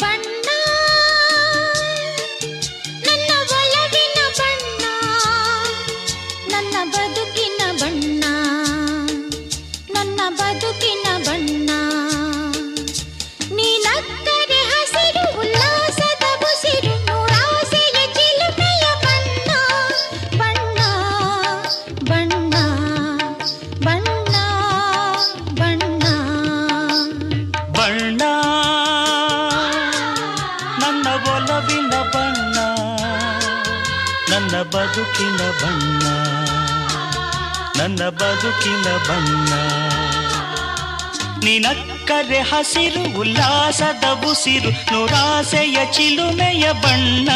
ಬಣ್ಣ ನನ್ನ ಬದುಕಿನ ಬಣ್ಣ. ನನ್ನ ಬದುಕಿನ ಬಣ್ಣ. ನಿನಕ್ಕರೆ ಹಸಿರು ಉಲ್ಲಾಸದ ಬುಸಿರು ನುರಾಸೆಯ ಚಿಲುಮೆಯ ಬಣ್ಣ.